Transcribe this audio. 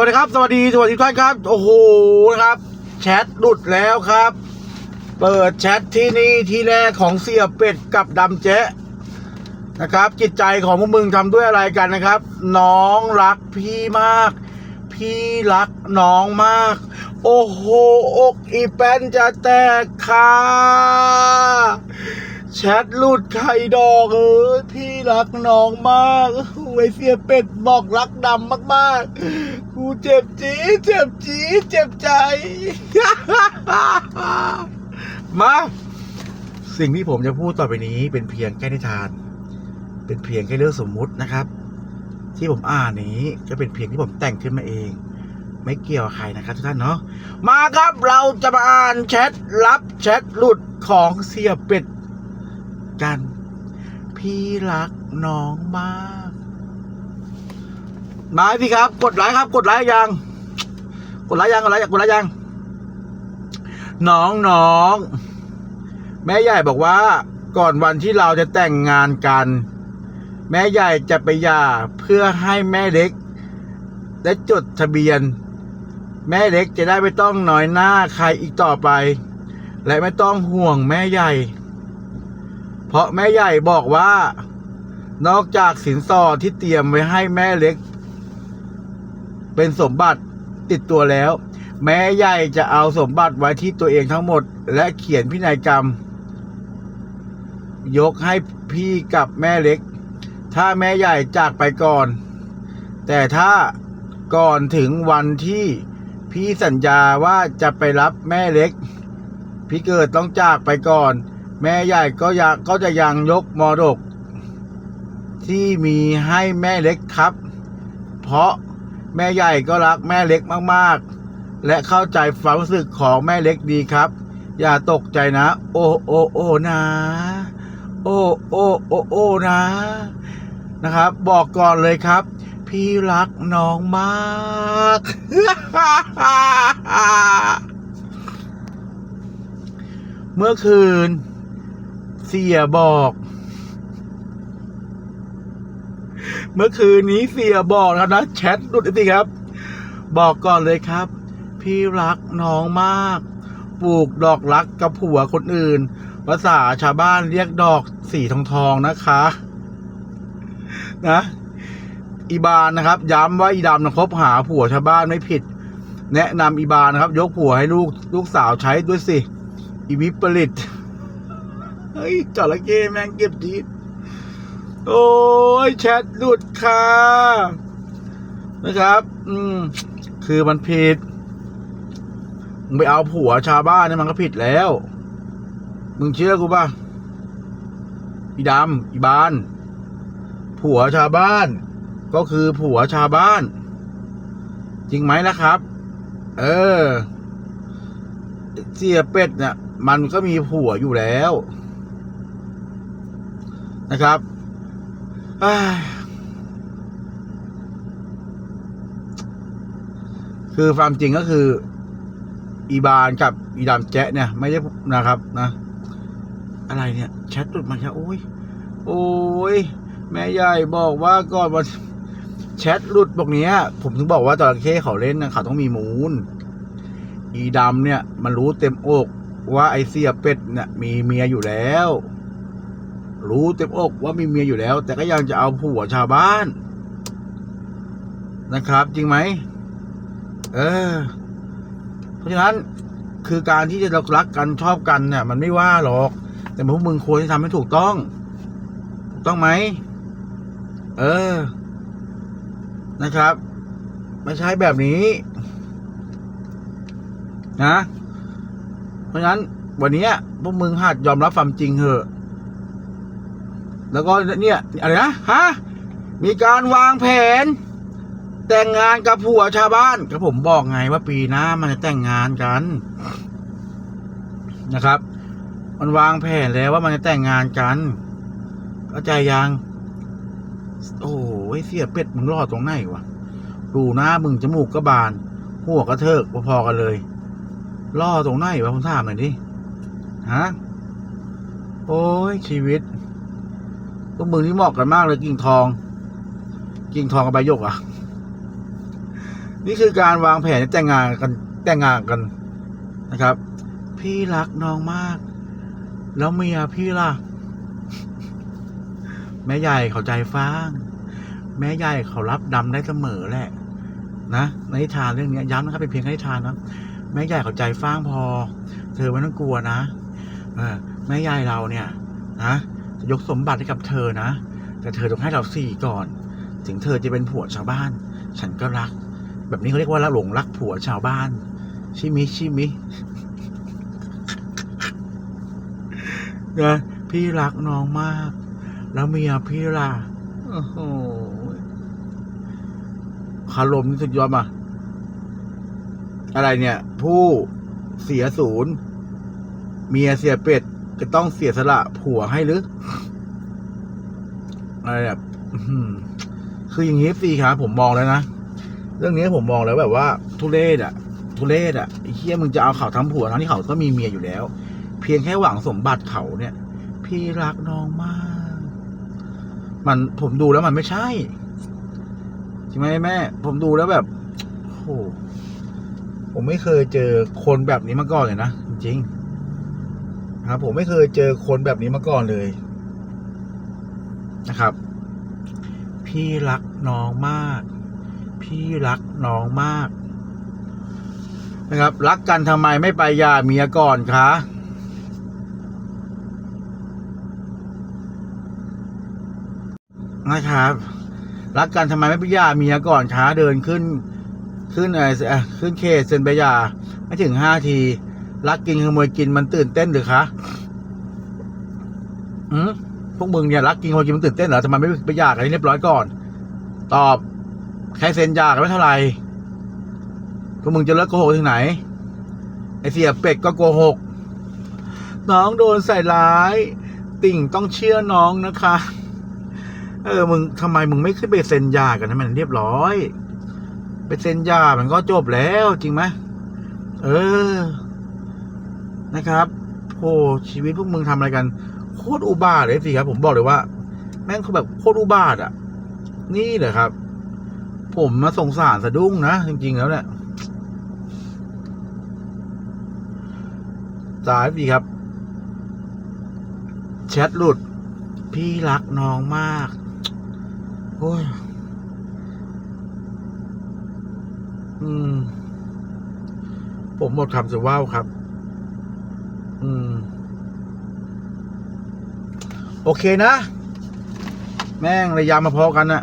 วัสดีครับ สวัสดีสวัสดีทุกท่านครับ โอ้โหนะครับ แชทหลุดแล้วครับ เปิดแชทที่นี่ที่แรกของเสียเป็ดกับดำเจ๊นะครับ จิตใจของพวกมึงทำด้วยอะไรกันนะครับ น้องรักพี่มาก พี่รักน้องมาก โอ้โหอกอีแป้นจะแตกค่ะ แชทหลุดไข่ดอกเอ้ยพี่รักน้องมากไอเสียเป็ดบอกรักดำมากๆ กูเจ็บจีเจ็บจีเจ็บใจ มา สิ่งที่ผมจะพูดต่อไปนี้เป็นเพียงแค่นิทาน เป็นเพียงแค่เรื่องสมมุตินะครับ ที่ผมอ่านนี้ก็เป็นเพียงที่ผมแต่งขึ้นมาเอง ไม่เกี่ยวใครนะครับทุกท่านเนาะมาครับเราจะมาอ่านแชทลับแชทหลุดของเสียเป็ด กัน พี่รักน้องมากมาพี่ครับ กดไลค์ครับ กดไลค์ยัง กดไลค์ยังกดไลค์กดไลค์ยัง น้องน้องแม่ใหญ่บอกว่า ก่อนวันที่เราจะแต่งงานกัน แม่ใหญ่จะไปหย่าเพื่อให้แม่เล็ก ได้จดทะเบียน แม่เล็กจะได้ไม่ต้องน้อยหน้าใครอีกต่อไป และไม่ต้องห่วงแม่ใหญ่ เพราะแม่ใหญ่บอกว่า นอกจากสินสอดที่เตรียมไว้ให้แม่เล็ก เป็นสมบัติติดตัวแล้ว แม่ใหญ่จะเอาสมบัติไว้ที่ตัวเองทั้งหมด และเขียนพินัยกรรม ยกให้พี่กับแม่เล็ก ถ้าแม่ใหญ่จากไปก่อน แต่ถ้าก่อนถึงวันที่พี่สัญญาว่าจะไปรับแม่เล็ก พี่เกิดต้องจากไปก่อน แม่ใหญ่ก็ยังก็จะยังยกมรดก ที่มีให้แม่เล็กครับ เพราะแม่ใหญ่ก็รักแม่เล็กมากๆ และเข้าใจความรู้สึกของแม่เล็กดีครับ อย่าตกใจนะ โอโอโอนะ โอโอโอโอนะ นะครับ บอกก่อนเลยครับ พี่รักน้องมากเมื่อคืน เสียบอก เมื่อคืนนี้เสียบอกนะนะแชทดูสิครับ บอกก่อนเลยครับ พี่รักน้องมาก ปลูกดอกรักกับผัวคนอื่น ภาษาชาวบ้านเรียกดอกสีทองทองนะคะ นะอีบานนะครับ ย้ำว่าอีดำนะคบหาผัวชาวบ้านไม่ผิด แนะนำอีบานนะครับ ยกผัวให้ลูกลูกสาวใช้ด้วยสิ อีวิปริต เฮ้ยจระเข้แม่งเก็บจีดโอ้ยแชทหลุดค่ะนะครับ อืม คือมันผิด มึงไปเอาผัวชาวบ้านเนี่ยมันก็ผิดแล้ว มึงเชื่อกูป่ะ อีดำอีบาน ผัวชาวบ้าน ก็คือผัวชาวบ้าน จริงไหมนะครับ เออ เสียเป็ดเนี่ยมันก็มีผัวอยู่แล้ว นะครับคือความจริงก็คือ อีบานกับอีดำแจ๊ะเนี่ย ไม่ได้นะครับนะ อะไรเนี่ยแชทหลุดมาแค่โอ้ยโอ้ยแม่ใหญ่บอกว่าก่อนวันแชทหลุดบอกเนี้ย ผมถึงบอกว่าจระเข้เขาเล่นนะเขาต้องมีมูล อีดำเนี่ย มันรู้เต็มอกว่าไอเสียเป็ดเนี่ยมีเมียอยู่แล้ว รู้เต็มอกว่ามีเมียอยู่แล้ว แต่ก็ยังจะเอาผัวชาวบ้าน นะครับ จริงไหมเออ เพราะฉะนั้นคือการที่จะรักกันชอบกันเนี่ย มันไม่ว่าหรอก แต่พวกมึงควรที่ทำให้ถูกต้อง ถูกต้องไหมเออ นะครับ ไม่ใช่แบบนี้ นะ เพราะฉะนั้นวันนี้พวกมึงหัดยอมรับความจริงเถอะ แล้วก็เนี่ยอะไรนะฮะมีการวางแผน แต่งงานกับผัวชาวบ้านก็ผมบอกไงว่าปีหน้ามันจะแต่งงานกันนะครับ มันวางแผนแล้วว่ามันจะแต่งงานกันเข้าใจยังโอ้ยเสียเป็ดมึงรอดตรงไหนวะดูหน้ามึงจมูกก็บาน หัวก็เทิกพอๆกันเลยล่อตรงไหนวะผมถามหน่อยดิฮะโอ้ยชีวิต พวกมึงนี่เหมาะกันมากเลยกิ่งทอง กิ่งทองกับใบยกอะ นี่คือการวางแผนแต่งงานกันแต่งงานกันนะครับ พี่รักน้องมาก แล้วเมียพี่ล่ะ แม่ใหญ่เขาใจฟ้าง แม่ใหญ่เขารับดำได้เสมอแหละ นะในนิทานเรื่องนี้ย้ำนะครับเป็นเพียงแค่นิทานนะแม่ใหญ่เขาใจฟ้างพอ เธอไม่ต้องกลัวนะอแม่ใหญ่เราเนี่ยนะ ยกสมบัติให้กับเธอนะ แต่เธอต้องให้เราสี่ก่อน ถึงเธอจะเป็นผัวชาวบ้าน ฉันก็รัก แบบนี้เขาเรียกว่าละหลงรักผัวชาวบ้าน ชิมิชิมินะพี่รักน้องมาก แล้วเมียพี่ล่ะโอ้โหคารมนี่สุดยอดมาอะไรเนี่ย ผู้เสียศูนย์ เมียเสียเป็ด จะต้องเสียสละผัวให้หรืออะไรแบบคืออย่างนี้สิครับผมมองแล้วนะ เรื่องนี้ผมมองแล้วแบบว่า ทุเรศอะทุเรศอะไอ้เฮียมึงจะเอาเขาทำผัวทั้งที่เขาก็มีเมียอยู่แล้ว เพียงแค่หวังสมบัติเขาเนี่ย พี่รักน้องมาก มันผมดูแล้วมันไม่ใช่ใช่ไหมแม่ ผมดูแล้วแบบโอ้ผมไม่เคยเจอคนแบบนี้มาก่อนเลยนะจริงๆ นะครับผมไม่เคยเจอคนแบบนี้มาก่อนเลยนะครับ พี่รักน้องมาก พี่รักน้องมาก นะครับ รักกันทำไมไม่ไปยาเมียก่อนคะนะครับ รักกันทำไมไม่ไปยาเมียก่อนคะเดินขึ้น ขึ้นอะไรเออขึ้นเคสเซนไปยาไม่ถึงห้าที รักกินขโมยกินมันตื่นเต้นหรือคะอืมพวกมึงเนี่ยรักกินขโมยกินมันตื่นเต้นเหรอทำไมไม่ไปหยากันให้เรียบร้อยก่อน ตอบ แค่เซ็นหยากันไม่เท่าไหร่พวกมึงจะเลิกโกหกถึงไหน ไอเสียเป็ดก็โกหก น้องโดนใส่ร้าย ติ่งต้องเชื่อน้องนะคะ เออ มึงทำไมมึงไม่ขึ้นไปเซ็นยากันให้มันเรียบร้อย ไปเซ็นยามันก็จบแล้วจริงไหมเออ นะครับโหชีวิตพวกมึงทำอะไรกัน โคตรอุบาทเลยสิครับ ผมบอกเลยว่า แม่งเขาแบบโคตรอุบาทอะ นี่เหรอครับ ผมมาสงสารสะดุ้งนะจริง ๆ แล้วเนี่ยสายดีครับ แชทหลุด พี่รักน้องมากโอ้ยอืม ผมหมดคำจะว่าวครับ โอเคนะ แม่งระยามาพอกันนะ